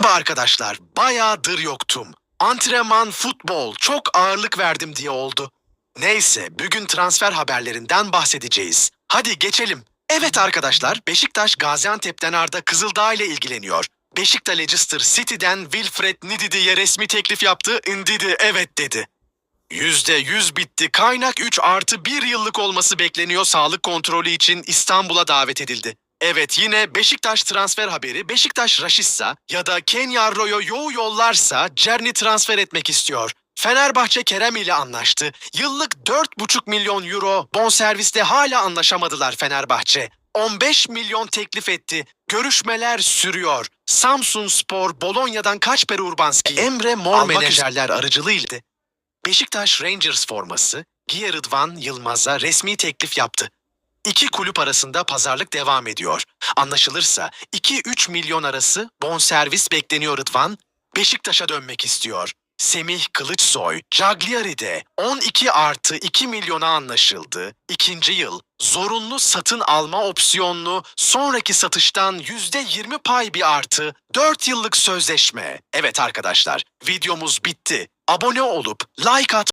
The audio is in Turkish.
Merhaba arkadaşlar, bayağıdır yoktum. Antrenman, futbol, çok ağırlık verdim diye oldu. Neyse, bugün transfer haberlerinden bahsedeceğiz. Hadi geçelim. Evet arkadaşlar, Beşiktaş Gaziantep'ten Arda Kızıldağ ile ilgileniyor. Beşiktaş Leicester City'den Wilfred Ndidi'ye resmi teklif yaptı. Ndidi evet dedi. Yüzde yüz bitti. Kaynak 3 artı 1 yıllık olması bekleniyor. Sağlık kontrolü için İstanbul'a davet edildi. Evet yine Beşiktaş transfer haberi Beşiktaş Raşissa ya da Kenya Arroyo yo yollarsa Cerny transfer etmek istiyor. Fenerbahçe Kerem ile anlaştı. Yıllık 4,5 milyon euro bonserviste hala anlaşamadılar Fenerbahçe. 15 milyon teklif etti. Görüşmeler sürüyor. Samsun Spor Bolonya'dan Kaçper Urbanski, Emre Mor Almak menajerler aracılığıyla Beşiktaş Rangers forması Giye Rıdvan Yılmaz'a resmi teklif yaptı. İki kulüp arasında pazarlık devam ediyor. Anlaşılırsa 2-3 milyon arası bonservis bekleniyor Rıdvan. Beşiktaş'a dönmek istiyor. Semih Kılıçsoy, Cagliari'de 12 artı 2 milyona anlaşıldı. İkinci yıl zorunlu satın alma opsiyonlu sonraki satıştan %20 pay bir artı 4 yıllık sözleşme. Evet arkadaşlar videomuz bitti. Abone olup like at